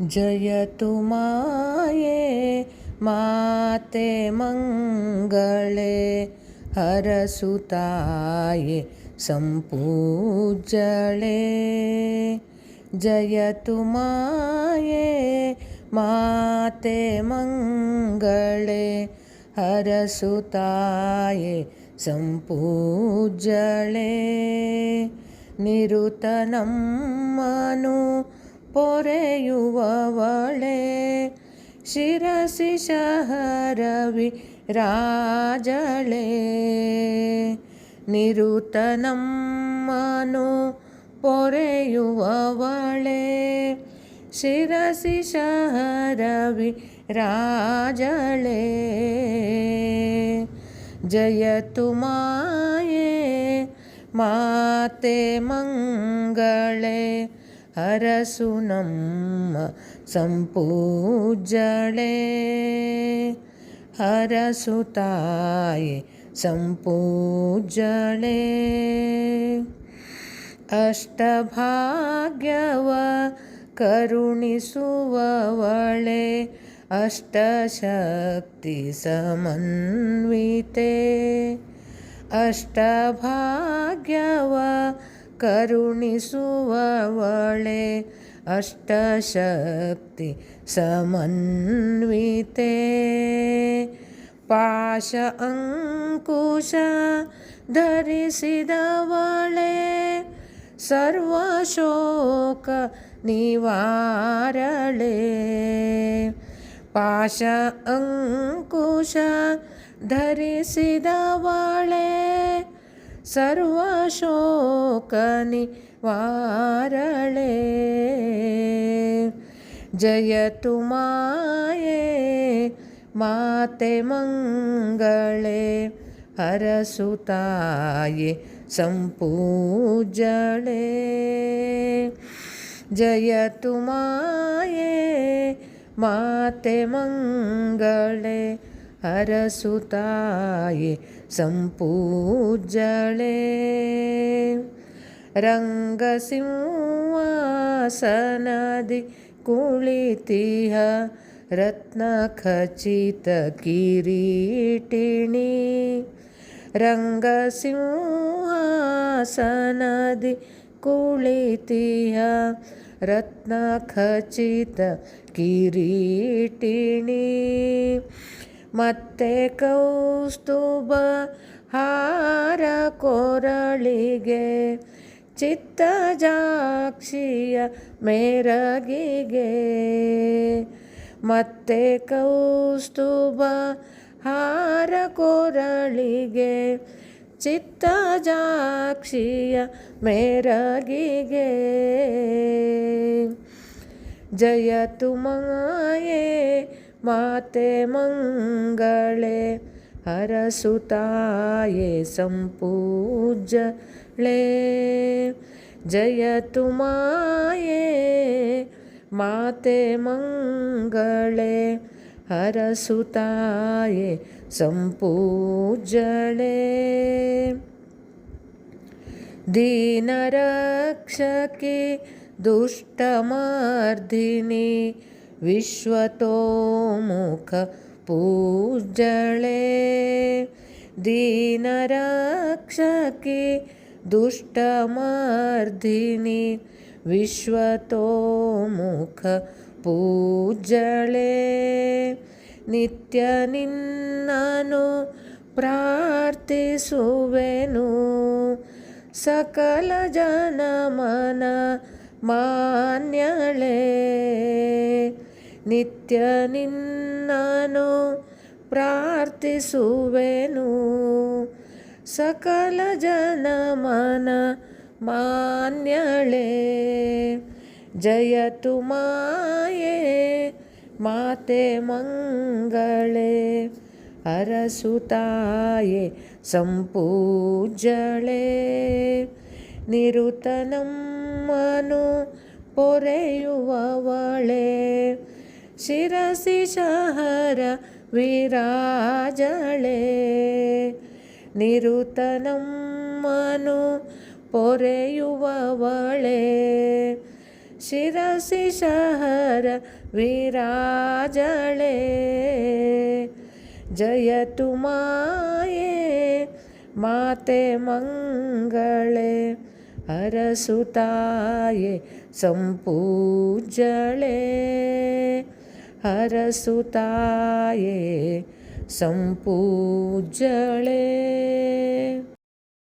जयतु माये माते मङ्गले हरसुताये सम्पूजले जयतु माये माते मङ्गले हरसुताये सम्पूजले निरुतनं मनु ಪೊರೆಯುವವಳೆ ಶಿರಸಿ ಶಹರವಿ ರಾಜಳೆ. ನಿರುತನಮ್ಮನು ಪೊರೆಯುವವಳೆ ಶಿರಸಿ ಶಹರವಿ ರಾಜಳೆ. ಜಯತು ಮಾಯೇ ಮಾತೆ ಮಂಗಳೇ हरसुनम्म सम्पूजले हरसुताय सम्पूजले अष्टभाग्यव करुणिसुववळे अष्टशक्तिसमन्विते अष्टभाग्यव ಕರುಣಿಸುವವಳೆ ಅಷ್ಟಶಕ್ತಿ ಸಮನ್ವಿತೆ. ಪಾಶ ಅಂಕುಶ ಧರಿಸಿದವಳೆ ಸರ್ವಶೋಕ ನಿವಾರಳೆ. ಪಾಶ ಅಂಕುಶ ಧರಿಸಿದವಳೆ सर्वशोकनिवारणे जयतु माये माते मङ्गले हरसुताये सम्पूजले जयतु माये माते मङ्गले ಹರಸುತಾಯೆ ಸಂಪೂಜಳೆ ರಂಗಸಿಂಹಾಸನದಿ ಕುಳಿತಿಹ ರತ್ನಖಚಿತ ಕಿರೀಟಿಣಿ ರಂಗಸಿಂಹಾಸನದಿ ಕುಳಿತಿಹ ರತ್ನಖಚಿತ ಕಿರೀಟಿಣಿ ಮತ್ತೆ ಕೌಸ್ತುಭ ಹಾರ ಕೊರಳಿಗೆ, ಚಿತ್ತ ಜಾಕ್ಷಿಯ ಮೇರಗಿಗೆ. ಮತ್ತೆ ಕೌಸ್ತುಭ ಹಾರ ಕೊರಳಿಗೆ, ಚಿತ್ತ ಜಾಕ್ಷಿಯ ಮೇರಗಿಗೆ. ಜಯ ಮಾಯೇ ಮಾತೆ ಮಂಗಳೇ ಹರಸುತಾಯೆ ಸಂಪೂಜಳೆ ಜಯತು ಮಾಯೇ ಮಾತೆ ಮಂಗಳೇ ಹರಸುತಾಯೆ ಸಂಪೂಜಳೆ ದೀನರಕ್ಷಕಿ ದುಷ್ಟಮರ್ದಿನಿ ವಿಶ್ವತೋಮುಖ ಪೂಜಳೆ ದೀನರಕ್ಷಕಿ ದುಷ್ಟಮರ್ದಿನಿ ವಿಶ್ವತೋಮುಖ ಪೂಜಳೆ ನಿತ್ಯ ನಿನ್ನನು ಪ್ರಾರ್ಥಿಸುವೆನು ಸಕಲ ಜನಮನ ಮಾನ್ಯಳೆ. ನಿತ್ಯ ನಿನ್ನನು ಪ್ರಾರ್ಥಿಸುವೆನು. ಸಕಲ ಜನಮನ ಮಾನ್ಯಳೆ ಜಯ ತುಮಾಯೇ ಮಾತೆ ಮಂಗಳೇ ಹರಸುತಾಯೆ ಸಂಪೂಜಳೆ ನಿರುತನಮ್ಮನು ಪೊರೆಯುವವಳೆ ಶಿರಸಿ ಶಹರ ವಿರಾಜಳೆ. ನಿರುತನಮ್ಮನು ಪೊರೆಯುವವಳೆ. ಶಿರಸಿ ಶಹರ ವಿರಾಜಳೆ. ಜಯತು ಮಾಯೆ ಮಾತೆ ಮಂಗಳೆ. ಹರಸುತ್ತಾಯೆ ಸಂಪೂಜಳೆ हरसुताये सम्पूजले